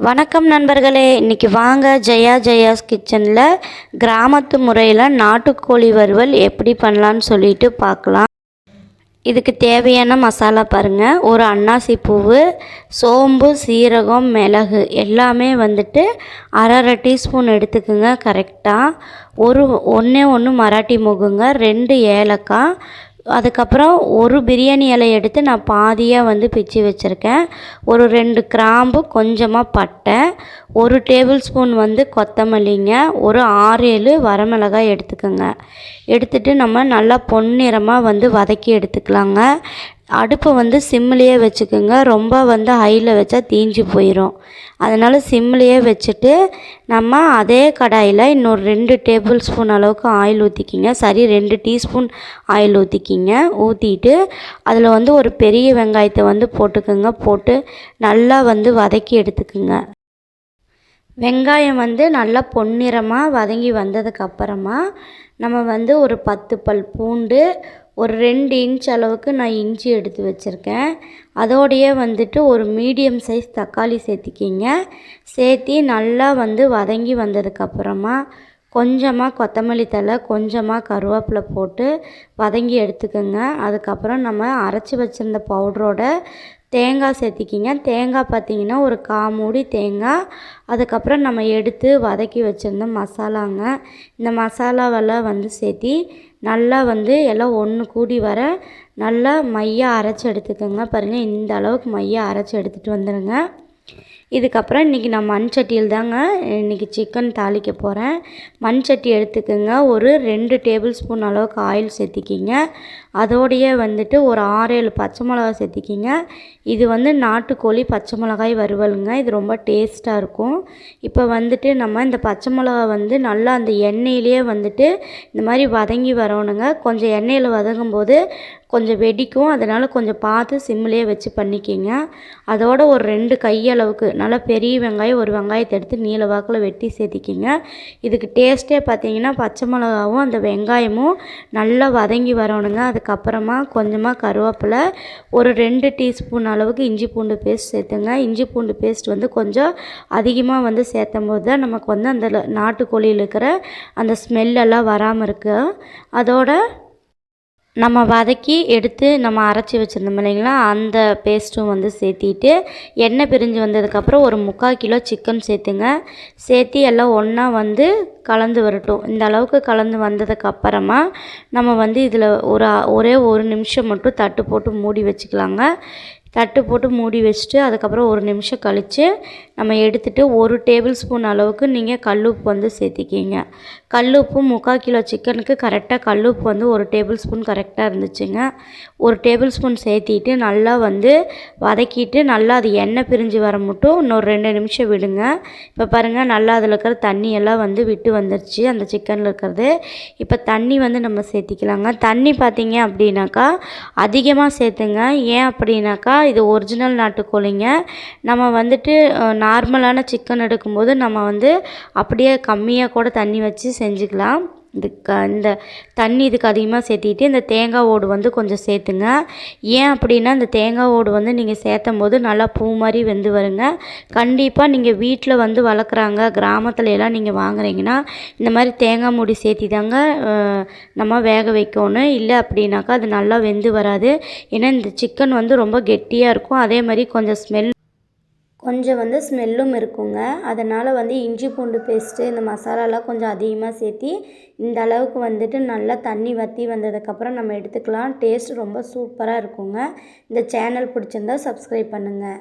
வணக்கம் நண்பர்களே இன்றைக்கி வாங்க ஜெயா ஜெயாஸ் கிச்சனில் கிராமத்து முறையில் நாட்டுக்கோழி வறுவல் எப்படி பண்ணலான்னு சொல்லிட்டு பார்க்கலாம். இதுக்கு தேவையான மசாலா பாருங்கள் ஒரு அன்னாசி பூவு சோம்பு சீரகம் மிளகு எல்லாமே வந்துட்டு அரை அரை டீஸ்பூன் எடுத்துக்குங்க கரெக்டாக ஒரு ஒன்றே ஒன்று மராட்டி முகுங்க. ரெண்டு ஏலக்காய் அதுக்கப்புறம் ஒரு பிரியாணி இலையை எடுத்து நான் பாதியாக வந்து பிச்சு வச்சுருக்கேன். ஒரு ரெண்டு கிராம்பு கொஞ்சமாக பட்டை ஒரு டேபிள் ஸ்பூன் வந்து கொத்தமல்லிங்க ஒரு ஆறு ஏழு வரமிளகாய் எடுத்துக்கோங்க. எடுத்துட்டு நம்ம நல்லா பொன்னிறமாக வந்து வதக்கி எடுத்துக்கலாங்க. அடுப்பை வந்து சிம்லேயே வச்சுக்கோங்க. ரொம்ப வந்து ஹையில் வச்சா தீஞ்சு போயிடும் அதனால் சிம்லேயே வச்சுட்டு நம்ம அதே கடாயில் இன்னொரு ரெண்டு டேபிள் ஸ்பூன் அளவுக்கு ஆயில் ஊற்றிக்கிங்க சரி ரெண்டு டீஸ்பூன் ஆயில் ஊற்றிக்கிங்க ஊற்றிட்டு அதில் வந்து ஒரு பெரிய வெங்காயத்தை வந்து போட்டுக்கோங்க. போட்டு நல்லா வந்து வதக்கி எடுத்துக்குங்க. வெங்காயம் வந்து நல்லா பொன்னிறமாக வதங்கி வந்ததுக்கப்புறமா நம்ம வந்து ஒரு பத்து பல் பூண்டு ஒரு ரெண்டு இன்ச் அளவுக்கு நான் இஞ்சி எடுத்து வச்சுருக்கேன். அதோடையே வந்துட்டு ஒரு மீடியம் சைஸ் தக்காளி சேர்த்திக்கிங்க. சேர்த்தி நல்லா வந்து வதங்கி வந்ததுக்கப்புறமா கொஞ்சமாக கொத்தமல்லி தழை கொஞ்சமாக கருவேப்பிலை போட்டு வதங்கி எடுத்துக்கோங்க. அதுக்கப்புறம் நம்ம அரைச்சி வச்சுருந்த பவுட்ரோட தேங்காய் சேர்த்திக்கிங்க. தேங்காய் பார்த்திங்கன்னா ஒரு கா மூடி தேங்காய். அதுக்கப்புறம் நம்ம எடுத்து வதக்கி வச்சுருந்த மசாலாங்க. இந்த மசாலாவெல்லாம் வந்து சேர்த்தி நல்லா வந்து எல்லாம் ஒன்று கூடி வர நல்லா மையாக அரைச்சி எடுத்துக்கோங்க. பாருங்கள் இந்த அளவுக்கு மையாக அரைச்சி எடுத்துகிட்டு வந்துடுங்க இதுக்கப்புறம் இன்றைக்கி நான் மண் சட்டியில் தாங்க இன்றைக்கி சிக்கன் தாளிக்க போகிறேன் மண் சட்டி எடுத்துக்கோங்க. ஒரு ரெண்டு டேபிள் ஸ்பூன் அளவுக்கு ஆயில் சேர்த்திக்கிங்க. அதோடையே வந்துட்டு ஒரு ஆறு ஏழு பச்சை மிளகா சேர்த்திக்கிங்க. இது வந்து நாட்டுக்கோழி பச்சை மிளகாய் வறுவலுங்க. இது ரொம்ப டேஸ்ட்டாக இருக்கும். இப்போ வந்துட்டு நம்ம இந்த பச்சை மிளகா வந்து நல்லா அந்த எண்ணெயிலே வந்துட்டு இந்த மாதிரி வதங்கி வரணுங்க. கொஞ்சம் எண்ணெயில் வதங்கும்போது கொஞ்சம் வெடிக்கும். அதனால் கொஞ்சம் பார்த்து சிம்லேயே வச்சு பண்ணிக்கிங்க. அதோட ஒரு ரெண்டு கையளவுக்கு நல்லா பெரிய வெங்காயம் ஒரு வெங்காயத்தை எடுத்து நீல வாக்கில் வெட்டி சேர்த்திக்கிங்க. இதுக்கு டேஸ்ட்டே பார்த்தீங்கன்னா பச்சை மிளகாவும் அந்த வெங்காயமும் நல்லா வதங்கி வரணுங்க. அதுக்கப்புறமா கொஞ்சமாக கருவேப்பிலை ஒரு ரெண்டு டீஸ்பூன் அளவுக்கு இஞ்சி பூண்டு பேஸ்ட் சேர்த்துங்க. இஞ்சி பூண்டு பேஸ்ட் வந்து கொஞ்சம் அதிகமாக வந்து சேர்த்தும் போது தான் நமக்கு வந்து அந்த நாட்டுக்கோழியில் இருக்கிற அந்த ஸ்மெல்லெல்லாம் வராமல் இருக்குது அதோட நம்ம வதக்கி எடுத்து நம்ம அரைச்சி வச்சுருந்தோம் இல்லைங்களா அந்த பேஸ்ட்டும் வந்து சேர்த்திட்டு எண்ணெய் பிரிஞ்சு வந்ததுக்கப்புறம் ஒரு முக்கால் கிலோ சிக்கன் சேர்த்துங்க. சேர்த்தி எல்லாம் ஒன்றா வந்து கலந்து வரட்டும். இந்த அளவுக்கு கலந்து வந்ததுக்கப்புறமா நம்ம வந்து இதில் ஒரு ஒரே ஒரு நிமிஷம் மட்டும் தட்டு போட்டு மூடி வச்சுக்கலாங்க. தட்டு போட்டு மூடி வச்சுட்டு அதுக்கப்புறம் ஒரு நிமிஷம் கழித்து நம்ம எடுத்துகிட்டு ஒரு டேபிள் ஸ்பூன் அளவுக்கு நீங்கள் கல்லுப்பு வந்து சேர்த்திக்கிங்க. கல்லுப்பு முக்கால் கிலோ சிக்கனுக்கு கரெக்டாக கல்லுப்பு வந்து ஒரு டேபிள் ஸ்பூன் கரெக்டாக இருந்துச்சுங்க. ஒரு டேபிள் ஸ்பூன் சேர்த்திட்டு நல்லா வந்து வதக்கிட்டு நல்லா அது எண்ணெய் பிரிஞ்சு வர மட்டும் இன்னொரு ரெண்டு நிமிஷம் விடுங்க. இப்போ பாருங்கள் நல்லா அதில் இருக்கிற தண்ணி எல்லாம் வந்து விட்டு வந்துருச்சு அந்த சிக்கனில் இருக்கிறது. இப்போ தண்ணி வந்து நம்ம சேர்த்திக்கலாங்க. தண்ணி பார்த்தீங்க அப்படின்னாக்கா அதிகமாக சேர்த்துங்க. ஏன் அப்படின்னாக்கா இது ஒரிஜினல் நாட்டுக்கோழிங்க. நம்ம வந்துட்டு நார்மலான சிக்கன் எடுக்கும்போது நம்ம வந்து அப்படியே கம்மியாக கூட தண்ணி வச்சு செஞ்சுக்கலாம். இதுக்கு இந்த தண்ணி இதுக்கு அதிகமாக சேர்த்திக்கிட்டு இந்த தேங்காய் ஓடு வந்து கொஞ்சம் சேர்த்துங்க. ஏன் அப்படின்னா இந்த தேங்காய் ஓடு வந்து நீங்கள் சேர்த்தும் போது நல்லா பூ மாதிரி வெந்து வருங்க. கண்டிப்பாக நீங்கள் வீட்டில் வந்து வளர்க்குறாங்க கிராமத்துல எல்லாம் நீங்கள் வாங்குறீங்கன்னா இந்த மாதிரி தேங்காய் மூடி சேர்த்தி தாங்க நம்ம வேக வைக்கணும். இல்லை அப்படின்னாக்கா அது நல்லா வெந்து வராது. ஏன்னா இந்த சிக்கன் வந்து ரொம்ப கெட்டியாக இருக்கும். அதே மாதிரி கொஞ்சம் ஸ்மெல் கொஞ்சம் வந்து ஸ்மெல்லும் இருக்குங்க. அதனால் வந்து இஞ்சி பூண்டு பேஸ்ட்டு இந்த மசாலாலாம் கொஞ்சம் அதிகமாக சேர்த்தி இந்த அளவுக்கு வந்துட்டு நல்லா தண்ணி வற்றி வந்ததுக்கப்புறம் நம்ம எடுத்துக்கலாம். டேஸ்ட் ரொம்ப சூப்பராக இருக்குங்க. இந்த சேனல் பிடிச்சிருந்தா சப்ஸ்கிரைப் பண்ணுங்கள்